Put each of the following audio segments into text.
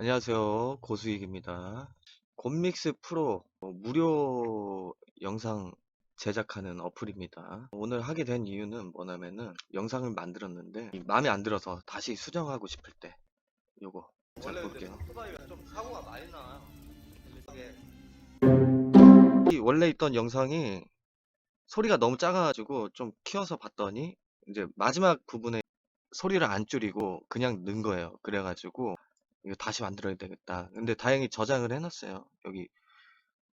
안녕하세요. 고수익입니다. 곰믹스 프로 어, 무료 영상 제작하는 어플입니다. 오늘 하게 된 이유는 뭐냐면은 영상을 만들었는데 이 마음에 안 들어서 다시 수정하고 싶을 때 요거 자 원래 근데 볼게요. 오토바이가 좀 사고가 많이 나. 이게 이 원래 있던 영상이 소리가 너무 작아가지고 좀 키워서 봤더니 이제 마지막 부분에 소리를 안 줄이고 그냥 넣은 거예요. 그래가지고 이거 다시 만들어야 되겠다. 근데 다행히 저장을 해놨어요. 여기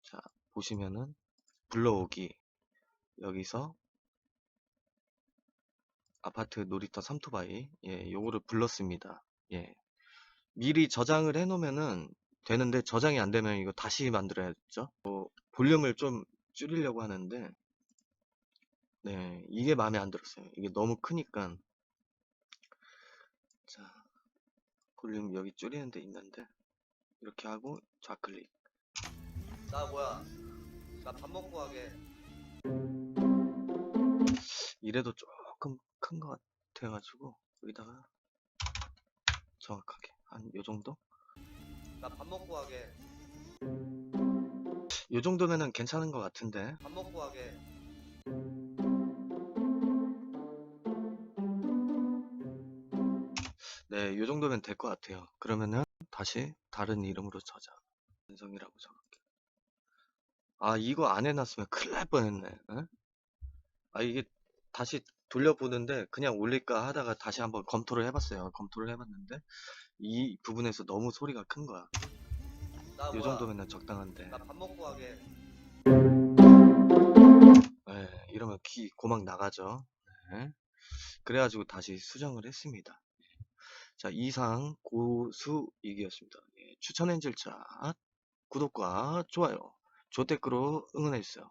자 보시면은 불러오기 여기서 아파트 놀이터 삼토바이 예 요거를 불렀습니다. 예 미리 저장을 해놓으면은 되는데 저장이 안 되면 이거 다시 만들어야죠. 뭐 볼륨을 좀 줄이려고 하는데 네 이게 마음에 안 들었어요. 이게 너무 크니까 자 볼륨 여기 줄이는 데 있는데 이렇게 하고 좌클릭 나 뭐야? 나 밥 먹고 가게. 이래도 조금 큰 것 같아가지고 여기다가 정확하게 한 요 정도? 나 밥 먹고 가게. 요 정도면은 괜찮은 것 같은데 밥 먹고 가게. 네, 요 정도면 될 것 같아요. 그러면은 다시 다른 이름으로 저장. 완성이라고 적을게요. 아, 이거 안 해놨으면 큰일 날 뻔했네. 응? 아, 이게 다시 돌려보는데 그냥 올릴까 하다가 다시 한번 검토를 해봤어요. 검토를 해봤는데 이 부분에서 너무 소리가 큰 거야. 뭐야? 정도면은 적당한데. 나 밥 먹고 가게. 네, 이러면 귀 고막 나가죠. 네. 그래가지고 다시 수정을 했습니다. 자, 이상 고수익이었습니다. 예, 추천 엔젤 차 구독과 좋아요, 조댓글로 응원해주세요.